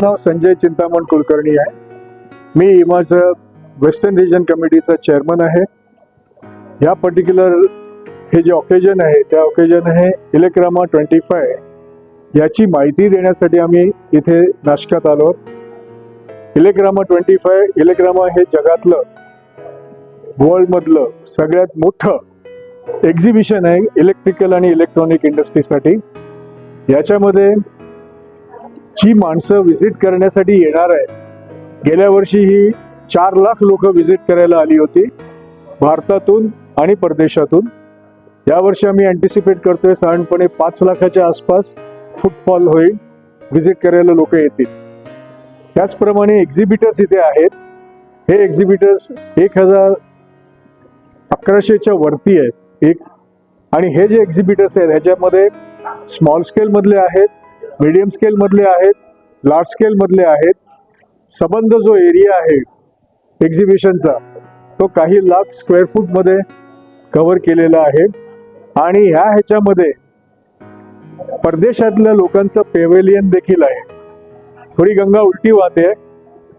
माझं नाव संजय चिंतामण कुलकर्णी आहे. मी इमाचं वेस्टर्न रिजन कमिटीचा चेअरमन आहे. या पर्टिक्युलर हे जे ऑकेजन आहे त्या ऑकेजन आहे इलेक्रामा ट्वेंटी फाय याची माहिती देण्यासाठी आम्ही इथे नाशकात आलो इलेक्रामा ट्वेंटी फाय इलेक्रामा हे जगातलं वर्ल्डमधलं सगळ्यात मोठं एक्झिबिशन आहे इलेक्ट्रिकल आणि इलेक्ट्रॉनिक इंडस्ट्रीसाठी याच्यामध्ये जी माणसं व्हिजिट करण्यासाठी येणार आहेत गेल्या वर्षी ही चार लाख लोक व्हिजिट करायला आली होती भारतातून आणि परदेशातून. यावर्षी आम्ही अँटिसिपेट करतोय साधारणपणे पाच लाखाच्या आसपास फुटफॉल होईल व्हिजिट करायला लोक येतील. त्याचप्रमाणे एक्झिबिटर्स इथे आहेत. हे एक्झिबिटर्स एक हजार अकराशेच्या वरती आहेत एक. आणि हे जे एक्झिबिटर्स आहेत ह्याच्यामध्ये स्मॉल स्केल मधले आहेत मीडियम स्केल मधले आहेत लार्ज स्केल मधले आहेत. संबंध जो एरिया आहे एक्झिबिशनचा तो काही लाख स्क्वेअर फूटमध्ये कव्हर केलेला आहे. आणि ह्या ह्याच्यामध्ये परदेशातल्या लोकांचं पेवेलियन देखील आहे. थोडी गंगा उलटी वाहते.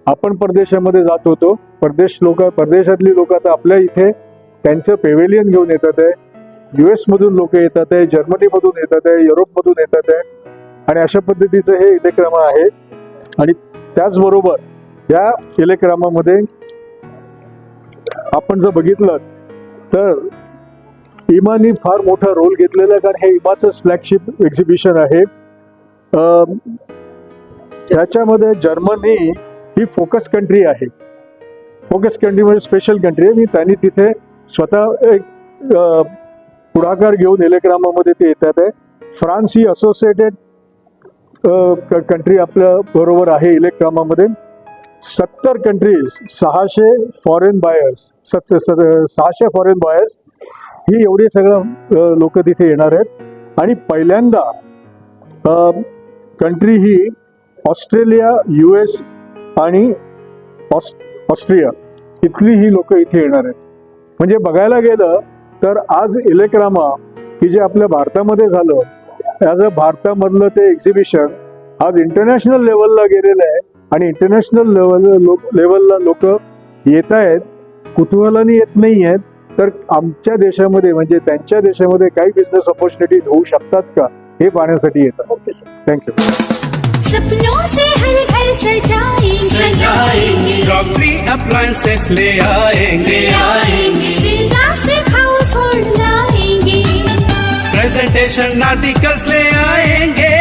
आपण परदेशामध्ये जात होतो. परदेश लोक परदेशातली लोक आता आपल्या इथे त्यांचं पेवेलियन घेऊन येतात आहे. यू एसमधून लोक येतात आहे जर्मनी मधून येतात आहे युरोपमधून येतात आहे. आणि अशा पद्धतीचं हे इलेक्रम आहे. आणि त्याचबरोबर या इलेक्रामामध्ये आपण जर बघितलं तर इमानी फार मोठा रोल घेतलेला आहे. कारण हे इमाचं फ्लॅगशिप एक्झिबिशन आहे. ह्याच्यामध्ये जर्मनी ही फोकस कंट्री आहे. फोकस कंट्री म्हणजे स्पेशल कंट्री आहे. मी त्यांनी तिथे स्वतः एक पुढाकार घेऊन इलेक्रामामध्ये ते येतात आहे. फ्रान्स ही असोसिएटेड कंट्री आपल्या बरोबर आहे इलेक्ट्रामामध्ये. सत्तर कंट्रीज सहाशे फॉरेन बायर्स सहाशे फॉरेन बायर्स ही एवढी सगळं लोक तिथे येणार आहेत. आणि पहिल्यांदा कंट्री ही ऑस्ट्रेलिया यू एस आणि ऑस्ट ऑस्ट्रिया इथली ही लोक इथे येणार आहेत. म्हणजे बघायला गेलं तर आज इलेक्रामा की जे आपल्या भारतामध्ये झालं ॲज अ भारतामधलं ते एक्झिबिशन आज इंटरनॅशनल लेवलला गेलेलं आहे. आणि इंटरनॅशनल लेवल लेवलला लोक येत आहेत. कुतूहलाने येत नाही आहेत. तर आमच्या देशामध्ये म्हणजे त्यांच्या देशामध्ये काही बिझनेस ऑपॉर्च्युनिटी होऊ शकतात का? हे पाहण्यासाठी येतात. थँक्यू सपनों से हर घर सजाएंगे सजाएंगे। क्रॉकरी अप्लायंसेस ले आएंगे। आएंगे प्लास्टिक हाउस होल्ड लाएंगे। प्रेजेंटेशन आर्टिकल्स ले आएंगे।